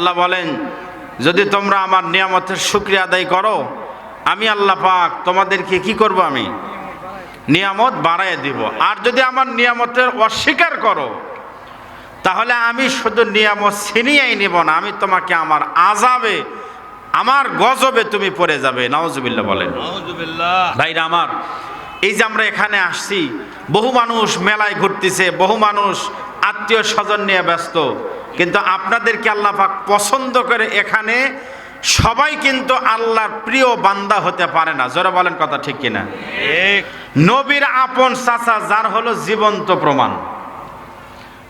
আল্লাহ বলেন যদি তোমরা আমার নিয়ামতের শুক্রিয়া আদায় করো আমি আল্লাহ পাক তোমাদেরকে কি করব আমি? নিয়ামত বাড়াই দিব। আর যদি আমার নিয়ামতের অস্বীকার করো তাহলে আমি শুধু নিয়ামত ছিনিয়েই নিব না আমি তোমাকে আমার আজাবে আমার গজবে তুমি পড়ে যাবে। নওয়াজুবিল্লাহ বলেন। ভাইরা আমার এই যে আমরা এখানে আসছি বহু মানুষ মেলায় ঘুরতেছে বহু মানুষ আত্মীয় স্বজন নিয়ে ব্যস্ত। কিন্তু আপনাদেরকে আল্লাহ পাক পছন্দ করে এখানে সবাই কিন্তু আল্লাহর প্রিয় বান্দা হতে পারে না। জোরে বলেন কথা ঠিক কিনা? ঠিক। নবীর আপন চাচা যার হলো জীবন্ত প্রমাণ।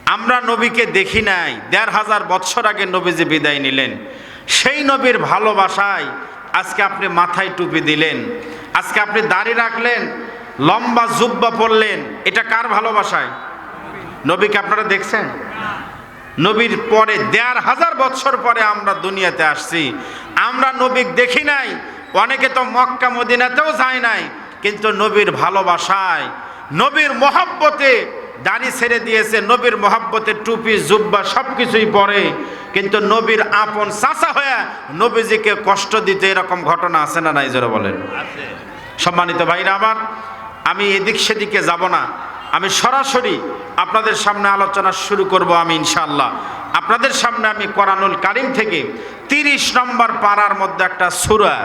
আমরা নবীকে দেখি নাই দেড় হাজার বৎসর আগে নবী যে বিদায় নিলেন। সেই নবীর ভালোবাসায় আজকে আপনি মাথায় টুপি দিলেন আজকে আপনি দাড়ি রাখলেন লম্বা জুব্বা পরলেন। এটা কার ভালোবাসায়? নবীকে আপনারা দেখছেন? নবীর পরে দেড় হাজার বছর পরে আমরা দুনিয়াতে আসছি। আমরা নবী দেখি নাই। অনেকে তো মক্কা মদিনাতেও যায় নাই কিন্তু নবীর ভালোবাসায় নবীর মহাব্বতে দাড়ি ছেড়ে দিয়েছে নবীর মহাব্বতে টুপি জুব্বা সব কিছুই পরে। কিন্তু নবীর আপন চাচা হয়ে নবীজিকে কষ্ট দিতে এরকম ঘটনা আছে না নাই? জোরে বলেন। সম্মানিত ভাইরা আমার আমি এদিক সেদিকে যাব না। আমি সরাসরি আপনাদের সামনে আলোচনা শুরু করব আমি ইনশাআল্লাহ। আপনাদের সামনে আমি কোরআনুল কারিম থেকে তিরিশ নম্বর পাড়ার মধ্যে একটা সুরা।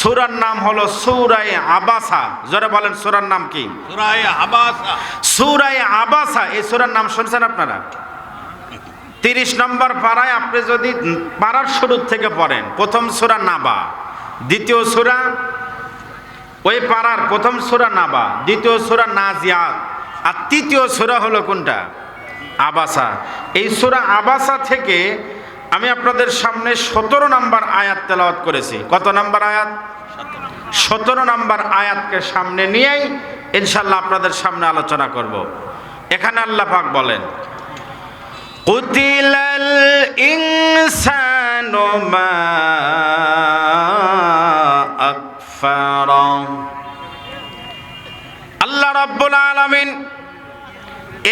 সুরার নাম হলো সুরায় আবাসা। জোরে বলেন সুরার নাম কি? সূরা হাবাসা সুরায় আবাসা এই সুরার নাম শুনছেন আপনারা? তিরিশ নম্বর পাড়ায় আপনি যদি পাড়ার শুরুর থেকে পড়েন প্রথম সুরা নাবা দ্বিতীয় সুরা ওই পাড়ার প্রথম সুরা নাবা দ্বিতীয় সুরা নাজিয়াত। আর তৃতীয় সোরা হলো কোনটা? আবাসা। এই সোরা আবাসা থেকে আমি আপনাদের সামনে সতেরো নাম্বার আয়াত তেলাওয়াত করেছি। কত নাম্বার আয়াত? সতেরো নাম্বার আয়াতকে সামনে নিয়েই ইনশাল্লাহ আপনাদের সামনে আলোচনা করব। এখানে আল্লাহ পাক বলেন, কুতিলাল ইনসানু মা আল্লাহ রাব্বুল আলামিন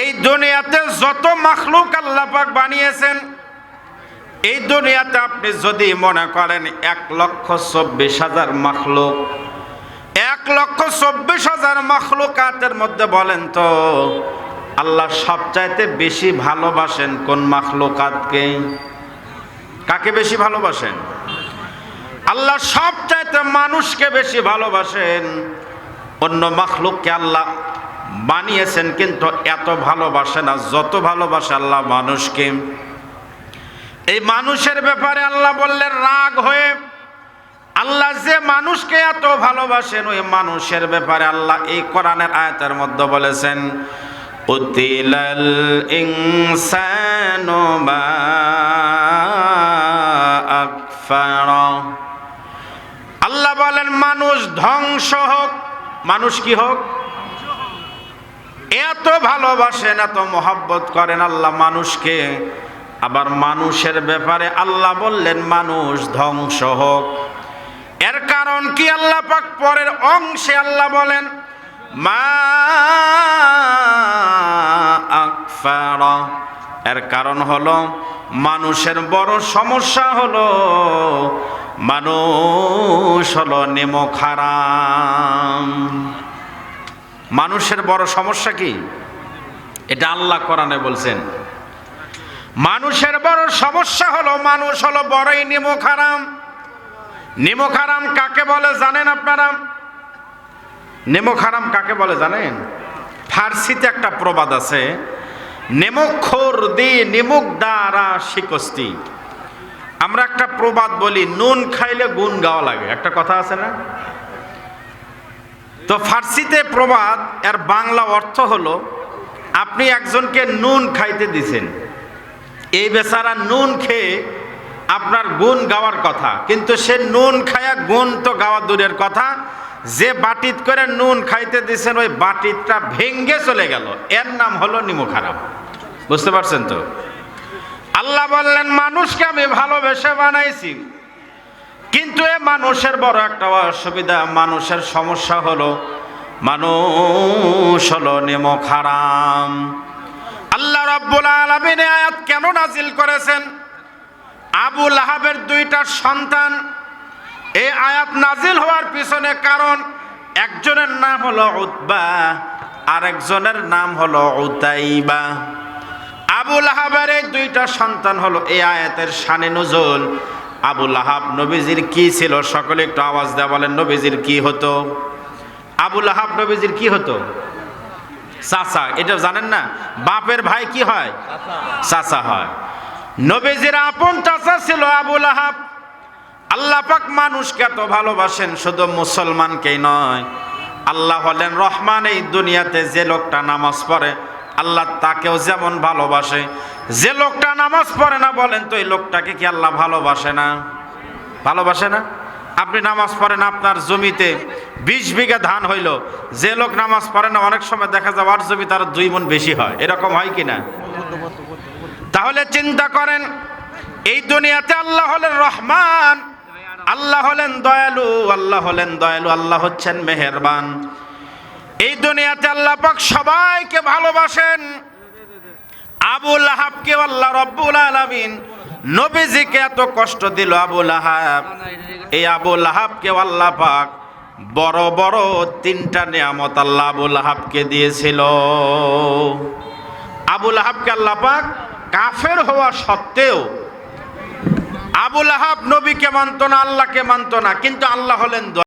এই দুনিয়াতে যত মাখলুক আল্লাহ পাক বানিয়েছেন, এই দুনিয়াতে আপনি যদি মনে করেন এক লক্ষ চব্বিশ হাজার মাখলুক, এক লক্ষ চব্বিশ হাজার মাখলুকাতের মধ্যে বলেন তো, আল্লাহ সবচাইতে বেশি ভালোবাসেন কোন মাখলুকাতকে? কাকে বেশি ভালোবাসেন? আল্লাহ সবচাইতে মানুষকে বেশি ভালোবাসেন, অন্য মাখলুককে আল্লাহ বানিয়েছেন, কিন্তু এত ভালোবাসে না, যত ভালোবাসে আল্লাহ মানুষকে। এই মানুষের ব্যাপারে আল্লাহ বললেন, রাগ হয়ে আল্লাহ যে মানুষকে এত ভালোবাসেন, ওই মানুষের ব্যাপারে আল্লাহ এই কোরআনের আয়াতের মধ্যে বলেছেন আল্লাহ বলেন, মানুষ ধ্বংস হোক, মানুষ কি হোক? এত ভালোবাসেন এত মহাব্বত করেন আল্লাহ মানুষকে। আবার মানুষের ব্যাপারে আল্লাহ বললেন, মানুষ ধ্বংস হোক। এর কারণ কি আল্লাহ পাক পরের অংশে আল্লাহ বলেন, মা এর কারণ হলো, মানুষের বড় সমস্যা হলো, মানুষ হলো নেমো খারাম। মানুষের বড় সমস্যা কি? এটা আল্লাহ কোরআনে বলছেন। মানুষের বড় সমস্যা হলো মানুষ হলো বড়ই নেমো খারাম নেমো খারাম কাকে বলে জানেন আপনারা? নেমো খারাম কাকে বলে জানেন? ফার্সিতে একটা প্রবাদ আছে, নেমুখোর দি নিমুখ দ্বারা শিকস্তি। আমরা একটা প্রবাদ বলি, নুন খাইলে গুণ গাওয়া লাগে। একটা কথা আছে না? তো ফার্সিতে প্রবাদ, এর বাংলা অর্থ হলো, আপনি একজনকে নুন খাইতে দিছেন। এই বেচারা নুন খেয়ে আপনার গুণ গাওয়ার কথা। কিন্তু সে নুন খায়া গুণ তো গাওয়া দূরের কথা। যে বাটিত করে নুন খাইতে দিছেন, ওই বাটিতটা ভেঙ্গে চলে গেল। এর নাম হলো নিমু খারাপ। বুঝতে পারছেন তো? আল্লাহ বললেন, মানুষকে আমি ভালোবেসে বানাইছি। কিন্তু এ মানুষের বড় একটা অসুবিধা, মানুষের সমস্যা হলো, মানুষ হলো নেমো খারাম। আল্লাহ রাব্বুল আলামিন আয়াত কেন নাজিল করেছেন? আবু লাহাবের দুইটা সন্তান এই আয়াত নাজিল হওয়ার পিছনে কারণ, একজনের নাম হলো উতবা, আরেকজনের নাম হলো উতাইবা। আবু লাহাবের এই দুইটা সন্তান হলো এই আয়াতের শানে নজল। আবু লাহাব, নবীজির কি ছিল? সকলে একটু আওয়াজ দেওয়া বলেন, নবীজির কি হতো? আবু লাহাব, নবীজির কি হতো? চাচা, এটা জানেন না? বাপের ভাই কি হয়? চাচা হয়। নবীজির আপন চাচা ছিল আবু লাহাব। আল্লাহ পাক মানুষকে এত ভালোবাসেন, শুধু মুসলমানকেই নয়। আল্লাহ হলেন রহমান এই দুনিয়াতে যে লোকটা নামাজ পড়ে। আল্লাহ তাকেও যেমন ভালোবাসে। যে লোকটা নামাজ পড়ে না বলেন তো, এই লোকটাকে কি আল্লাহ ভালোবাসে না? ভালোবাসে না? আপনি নামাজ পড়েন, আপনার জমিতে বিশ বিঘা ধান হইল। যে লোক নামাজ পড়ে না, অনেক সময় দেখা যায় আর জমি তার দুই মন বেশি হয়। এরকম হয় কি না? তাহলে চিন্তা করেন, এই দুনিয়াতে আল্লাহ হলেন রহমান, আল্লাহ হলেন দয়ালু, আল্লাহ হলেন দয়ালু, আল্লাহ হচ্ছেন মেহেরবান। এই দুনিয়াতে আল্লাহ পাক সবাইকে ভালোবাসেন। আবুল আহাবকে আল্লাহ রব্বুল আলামিন নবীজিকে এত কষ্ট দিল আবুল আহাব এই আবুল আহাবকে আল্লাহ পাক বড় বড় তিনটা নিয়ামত আল্লাহ আবুল আহাবকে দিয়েছিল। আবুল আহাবকে আল্লাহ পাক কাফের হওয়া সত্ত্বেও আবুল আহাব নবীকে মানত না, আল্লাহকে মানত না, কিন্তু আল্লাহ হলেন